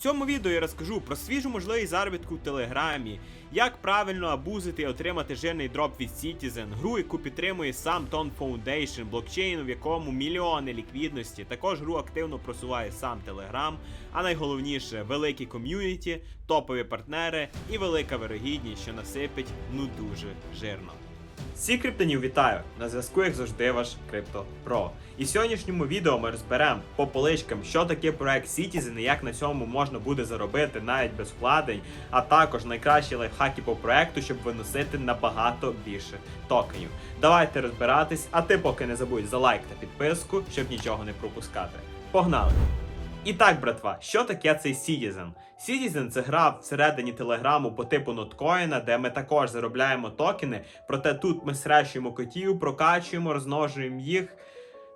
Цьому відео я розкажу про свіжу можливість заробітку в Телеграмі, як правильно абузити і отримати жирний дроп від Citizen, гру, яку підтримує сам Tone Foundation, блокчейн, в якому мільйони ліквідності. Також гру активно просуває сам Telegram, а найголовніше великі ком'юніті, топові партнери і велика вирогідність, що насипить ну дуже жирно. Всі криптонів вітаю! На зв'язку, як завжди, ваш Про. І в сьогоднішньому відео ми розберемо по поличкам, що таке проект Citizen і як на цьому можна буде заробити навіть без вкладень, а також найкращі лайфхаки по проекту, щоб виносити набагато більше токенів. Давайте розбиратись, а ти поки не забудь за лайк та підписку, щоб нічого не пропускати. Погнали! І так, братва, що таке цей Citizen? Citizen – це гра всередині телеграму по типу ноткоїна, де ми також заробляємо токени, проте тут ми срещуємо котів, прокачуємо, розмножуємо їх,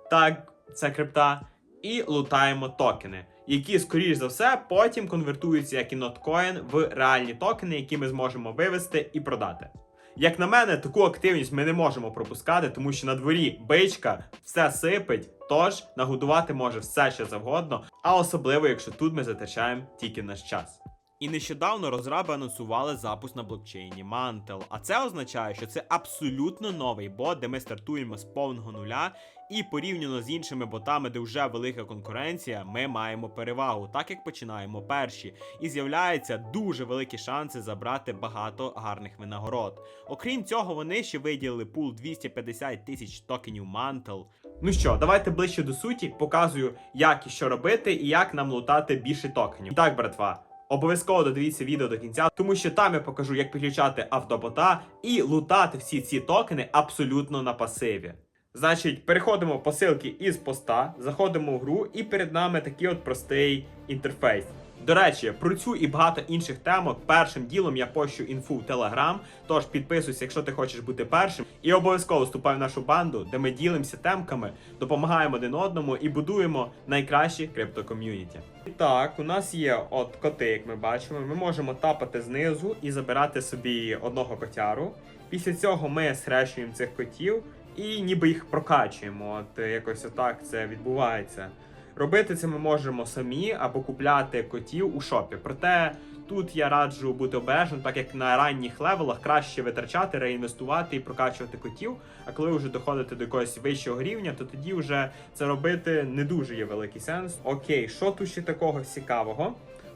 так, це крипта, і лутаємо токени, які, скоріш за все, потім конвертуються як і ноткоін в реальні токени, які ми зможемо вивести і продати. Як на мене, таку активність ми не можемо пропускати, тому що на дворі бичка все сипить, тож нагодувати може все що завгодно, а особливо, якщо тут ми затрачаємо тільки наш час. І нещодавно розраби анонсували запуск на блокчейні Mantle. А це означає, що це абсолютно новий бот, де ми стартуємо з повного нуля, і порівняно з іншими ботами, де вже велика конкуренція, ми маємо перевагу, так як починаємо перші, і з'являються дуже великі шанси забрати багато гарних винагород. Окрім цього, вони ще виділили пул 250 тисяч токенів Mantle. Ну що, давайте ближче до суті, показую, як і що робити, і як нам лутати більше токенів. І так, братва. Обов'язково додивіться відео до кінця, тому що там я покажу, як підключати автобота і лутати всі ці токени абсолютно на пасиві. Значить, переходимо по ссылці із поста, заходимо в гру, і перед нами такий от простий інтерфейс. До речі, про цю і багато інших темок першим ділом я пощу інфу в Телеграм. Тож підписуйся, якщо ти хочеш бути першим, і обов'язково вступай в нашу банду, де ми ділимося темками, допомагаємо один одному і будуємо найкращі криптоком'юніті. Так, у нас є от коти, як ми бачимо. Ми можемо тапати знизу і забирати собі одного котяру. Після цього ми схрещуємо цих котів і ніби їх прокачуємо. От якось отак це відбувається. Робити це ми можемо самі або купляти котів у шопі. Проте тут я раджу бути обережним, так як на ранніх левелах краще витрачати, реінвестувати і прокачувати котів. А коли вже доходите до якогось вищого рівня, то тоді вже це робити не дуже є великий сенс. Окей, що тут ще такого цікавого?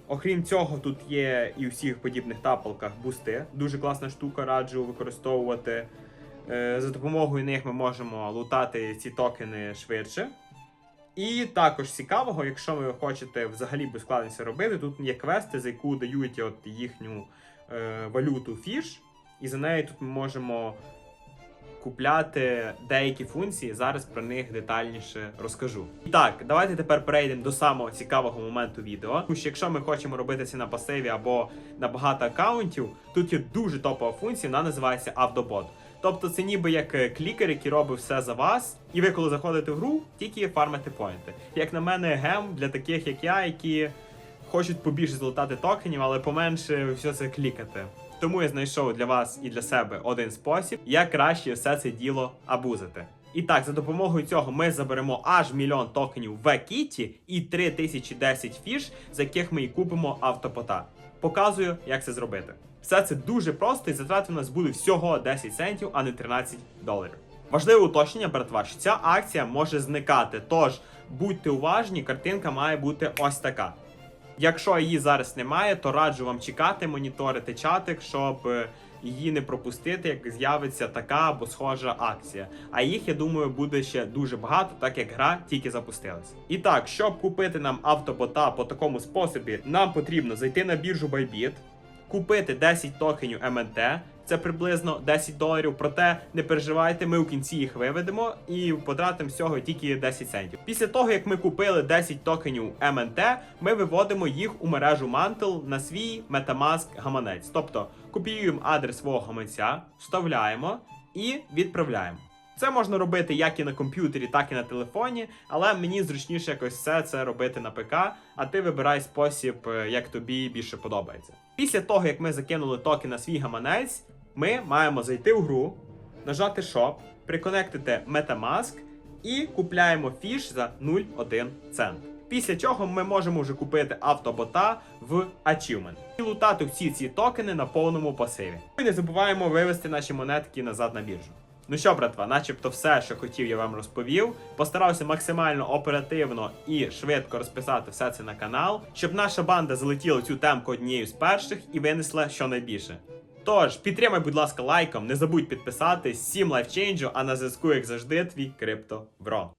Окрім цього, тут є і у всіх подібних тапалках бусти. Дуже класна штука, раджу використовувати. Е, За допомогою них ми можемо лутати ці токени швидше. І також цікавого, якщо ви хочете взагалі без складності робити, тут є квести, за яку дають от їхню е, валюту фіш, і за нею тут ми можемо купляти деякі функції. Зараз про них детальніше розкажу. І так, давайте тепер перейдемо до самого цікавого моменту відео. Тому що якщо ми хочемо робити це на пасиві або на багато аккаунтів, тут є дуже топова функція, вона називається автобот. Тобто це ніби як е, клікер, який робить все за вас, і ви, коли заходите в гру, тільки фармите поінти. Як на мене, гем для таких, як я, які хочуть побільше злутати токенів, але поменше все це клікати. Тому я знайшов для вас і для себе один спосіб, як краще все це діло абузити. І так, за допомогою цього ми заберемо аж мільйон токенів в Екіті і 3010 фіш, з яких ми і купимо автопота. Показую, як це зробити. Все це дуже просто і затрати у нас буде всього 10 центів, а не 13 доларів. Важливе уточнення, братва, що ця акція може зникати. Тож будьте уважні, картинка має бути ось така. Якщо її зараз немає, то раджу вам чекати, моніторити чатик, щоб е, її не пропустити, як з'явиться така або схожа акція. А їх, я думаю, буде ще дуже багато, так як гра тільки запустилась. І так, щоб купити нам автобота по такому способі, нам потрібно зайти на біржу Bybit, купити 10 токенів МНТ. Це приблизно 10 доларів. Проте не переживайте, ми у кінці їх виведемо і потратимо всього тільки 10 центів. Після того, як ми купили 10 токенів МНТ, ми виводимо їх у мережу Mantle на свій Metamask гаманець. Тобто копіюємо адрес свого гаманця, вставляємо і відправляємо. Це можна робити як і на комп'ютері, так і на телефоні, але мені зручніше якось все це робити на ПК, а ти вибирай спосіб, е, як тобі більше подобається. Після того, як ми закинули токен на свій гаманець, ми маємо зайти в гру, нажати Shop, приконектити Metamask і купляємо фіш за 0,1 цент. Після чого ми можемо вже купити автобота в Achievement і лутати всі ці токени на повному пасиві. І не забуваємо вивести наші монетки назад на біржу. Ну що, братва, начебто все, що хотів, я вам розповів. Постарався максимально оперативно і швидко розписати все це на канал, щоб наша банда залетіла цю темку однією з перших і винесла щонайбільше. Тож, підтримай, будь ласка, лайком, не забудь підписатись, всім лайфчейнджу, а на зв'язку, як завжди, твій крипто Бро.